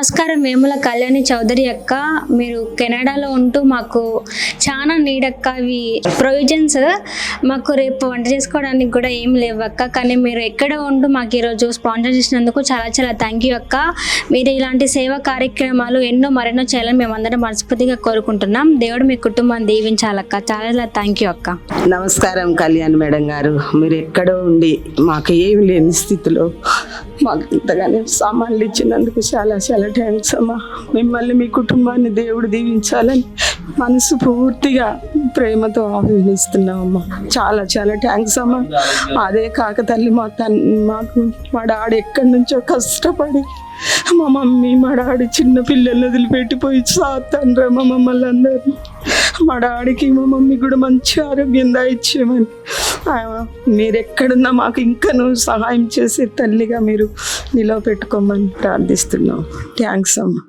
నమస్కారం వేముల కళ్యాణి చౌదరి అక్క. మీరు కెనడాలో ఉంటూ మాకు చాలా నీడక్క అవి ప్రొవిజన్స్ మాకు రేపు వంట చేసుకోవడానికి కూడా ఏం లేవు అక్క. కానీ మీరు ఎక్కడ ఉంటూ మాకు ఈరోజు స్పాన్సర్ చేసినందుకు చాలా చాలా థ్యాంక్ యూ అక్క. మీరు ఇలాంటి సేవా కార్యక్రమాలు ఎన్నో మరెన్నో చేయాలని మేమందరం మనస్ఫూర్తిగా కోరుకుంటున్నాం. దేవుడు మీ కుటుంబాన్ని దీవించాలక్క. చాలా చాలా థ్యాంక్ యూ అక్క. నమస్కారం కళ్యాణ్ మేడం గారు. మీరు ఎక్కడో ఉండి మాకు ఏమి లేని స్థితిలో మాకు ఇంతగానే సామాన్లు ఇచ్చినందుకు చాలా చాలా థ్యాంక్స్ అమ్మా. మిమ్మల్ని మీ కుటుంబాన్ని దేవుడు దీవించాలని మనసు పూర్తిగా ప్రేమతో ఆహ్వానిస్తున్నామమ్మా. చాలా చాలా థ్యాంక్స్ అమ్మా. అదే కాక తల్లి మా తన్ మాకు మా డాడీ ఎక్కడి నుంచో కష్టపడి మా మమ్మీ మా డాడీ చిన్న పిల్లల్ని వదిలిపెట్టిపోయి సాత్తండ్రమ్మ మమ్మల్ని అందరినీ. మా డాడీకి మా మమ్మీ కూడా మంచి ఆరోగ్యం ఇచ్చేమని మీరు ఎక్కడున్నా మాకు ఇంకా నువ్వు సహాయం చేసే తల్లిగా మీరు నిలవ పెట్టుకోమని ప్రార్థిస్తున్నాం. థ్యాంక్స్ అమ్మా.